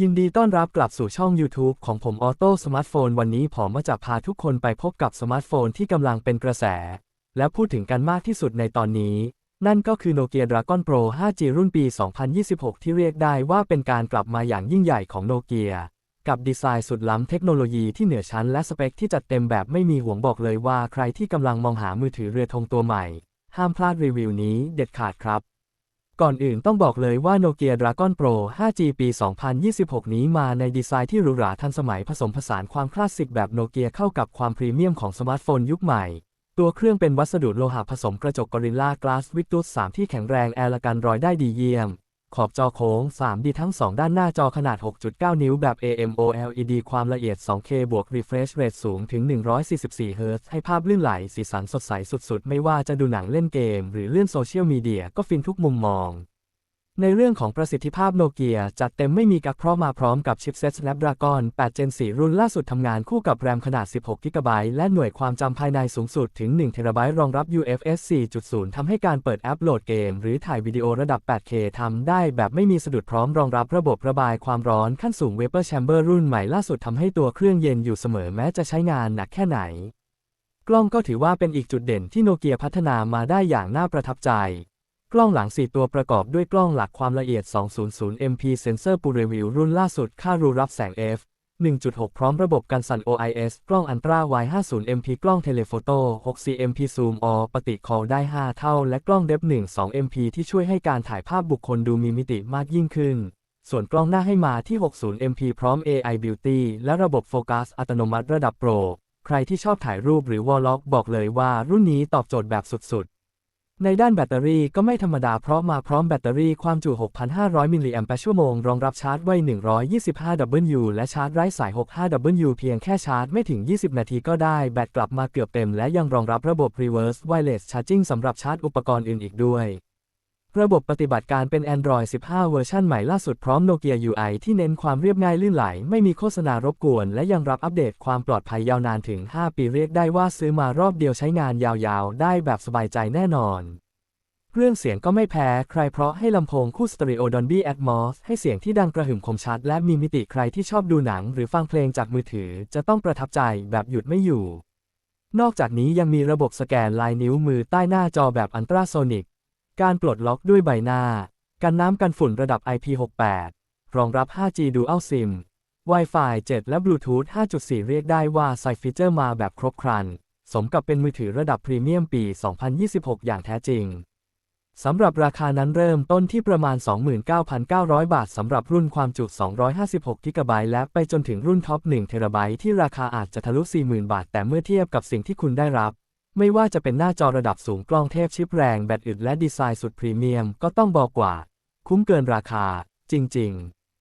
ยินดีต้อนรับกลับสู่ช่อง YouTube ของผมออโต้สมาร์ทโฟนวันนี้ผมมาจะพาทุกคนไปพบกับสมาร์ทโฟนที่กำลังเป็นกระแส และพูดถึงกันมากที่สุดในตอนนี้ นั่นก็คือ Nokia Dragon Pro 5G รุ่นปี 2026 ที่เรียกได้ว่าเป็นการกลับมาอย่างยิ่งใหญ่ของโนเกีย กับดีไซน์สุดล้ำเทคโนโลยีที่เหนือชั้นและสเปคที่จัดเต็มแบบไม่มีห่วงบอกเลยว่าใครที่กำลังมองหามือถือเรือธงตัวใหม่ ห้ามพลาดรีวิวนี้เด็ดขาดครับ ก่อนอื่นต้องบอกเลยว่า Nokia Dragon Pro 5G ปี 2026 นี้มาในดีไซน์ที่หรูหราทันสมัยผสมผสานความคลาสสิกแบบโนเกียเข้ากับความพรีเมียมของสมาร์ทโฟนยุคใหม่ ตัวเครื่องเป็นวัสดุโลหะผสมกระจกกอริลลากลาสวิกตุส3ที่แข็งแรงแอลกันรอยได้ดีเยี่ยม ขอบจอโค้ง 3D ทั้ง 2 ด้านหน้าจอขนาด 6.9 นิ้วแบบ AMOLED ความละเอียด 2K บวก refresh rate สูงถึง 144 Hz ให้ภาพลื่นไหล สีสันสดใสสุดๆ ไม่ว่าจะดูหนังเล่นเกม หรือเลื่อนโซเชียลมีเดียก็ฟินทุกมุมมอง ในเรื่องของประสิทธิภาพโนเกียจัดเต็มไม่มีกักเพราะมาพร้อมกับชิปเซ็ต Snapdragon 8 Gen 4 รุ่นล่าสุดทำงานคู่กับแรมขนาด 16 g b และหน่วยความจำภายในสูงสุดถึง1 t b รองรับ UFS 4.0 ทำให้การเปิดแอปโหลดเกม หรือถ่ายวิดีโอระดับ 8K ทำได้แบบไม่มีสะดุดพร้อมรองรับระบบระบายความร้อนขั้นสูง Vapor Chamber รุ่นใหม่ล่าสุดทำให้ตัวเครื่องเย็นอยู่เสมอแม้จะใช้งานหนักแค่ไหน กล้องก็ถือว่าเป็นอีกจุดเด่นที่โนเกียพัฒนามาได้อย่างน่าประทับใจ กล้องหลัง 4 ตัวประกอบด้วยกล้องหลักความละเอียด 200 MP เซนเซอร์ปูเรวิวรุ่นล่าสุดค่ารูรับแสง f 1.6 พร้อมระบบกันสั่น OIS กล้องอันตรา Y 50 MP กล้องเทเลโฟโต้6 CMP ซูมออปฏิคอลได้ 5 เท่า และกล้องเดฟ1 2 MP ที่ช่วยให้การถ่ายภาพบุคคลดูมีมิติมากยิ่งขึ้น ส่วนกล้องหน้าให้มาที่ 60 MP พร้อม AI Beauty และระบบโฟกัสอัตโนมัติระดับโปร ใครที่ชอบถ่ายรูปหรือวอลล็อกบอกเลยว่ารุ่นนี้ตอบโจทย์แบบสุดๆ ในด้านแบตเตอรี่ก็ไม่ธรรมดาเพราะมาพร้อมแบตเตอรี่ความจุ 6,500 มิลลิแอมป์ชั่วโมง รองรับชาร์จไว้ 125W และชาร์จไร้สาย 65W เพียงแค่ชาร์จไม่ถึง 20 นาทีก็ได้แบตกลับมาเกือบเต็ม และยังรองรับระบบ Reverse Wireless Charging สำหรับชาร์จอุปกรณ์อื่นอีกด้วย ระบบปฏิบัติการเป็น Android 15 เวอร์ชันใหม่ล่าสุดพร้อม Nokia UI ที่เน้นความเรียบง่ายลื่นไหล ไม่มีโฆษณารบกวน และยังรับอัปเดตความปลอดภัยยาวนานถึง 5 ปีเรียกได้ว่าซื้อมารอบเดียวใช้งานยาวๆ ได้แบบสบายใจแน่นอน เรื่องเสียงก็ไม่แพ้ ใครเพราะให้ลำโพงคู่สเตอริโอ Dolby Atmos ให้เสียงที่ดังกระหึ่มคมชัด และมีมิติใครที่ชอบดูหนัง หรือฟังเพลงจากมือถือ จะต้องประทับใจแบบหยุดไม่อยู่ นอกจากนี้ยังมีระบบสแกนลายนิ้วมือใต้หน้าจอแบบอันตราโซนิก การปลดล็อกด้วยใบหน้า กันน้ำกันฝุ่นระดับ IP68 รองรับ 5G Dual SIM Wi-Fi 7 และ Bluetooth 5.4 เรียกได้ว่าใส่ฟีเจอร์มาแบบครบครัน สมกับเป็นมือถือระดับพรีเมียมปี 2026 อย่างแท้จริง สำหรับราคานั้นเริ่มต้นที่ประมาณ 29,900 บาท สำหรับรุ่นความจุ 256 g b และไปจนถึงรุ่นท็อป1 t b ที่ราคาอาจจะทะลุ 40,000 บาท แต่เมื่อเทียบกับสิ่งที่คุณได้รับ ไม่ว่าจะเป็นหน้าจอระดับสูงกล้องเทพชิปแรงแบตอึดและดีไซน์สุดพรีเมียมก็ต้องบอกว่า คุ้มเกินราคา จริง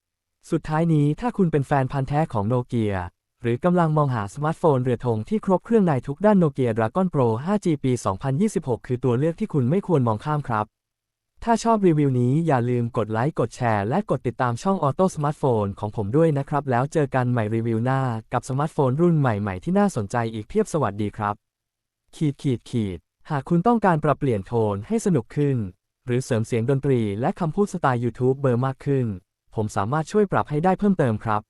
ๆ สุดท้ายนี้ถ้าคุณเป็นแฟนพันธ์แท้ของโนเกียหรือกำลังมองหาสมาร์ทโฟนเรือธงที่ครบเครื่องในทุกด้านโนเกีย Dragon Pro 5G ปี 2026 คือตัวเลือกที่คุณไม่ควรมองข้ามครับ ถ้าชอบรีวิวนี้อย่าลืมกดไลค์ กดแชร์ และกดติดตามช่องออโต้สมาร์ทโฟนของผมด้วยนะครับ แล้วเจอกันใหม่รีวิวหน้ากับสมาร์ทโฟนรุ่นใหม่ ๆ ที่น่าสนใจอีกเพียบสวัสดีครับ ขีดขีดขีด หากคุณต้องการปรับเปลี่ยนโทนให้สนุกขึ้น หรือเสริมเสียงดนตรีและคำพูดสไตล์ YouTube เบอร์มากขึ้น ผมสามารถช่วยปรับให้ได้เพิ่มเติมครับ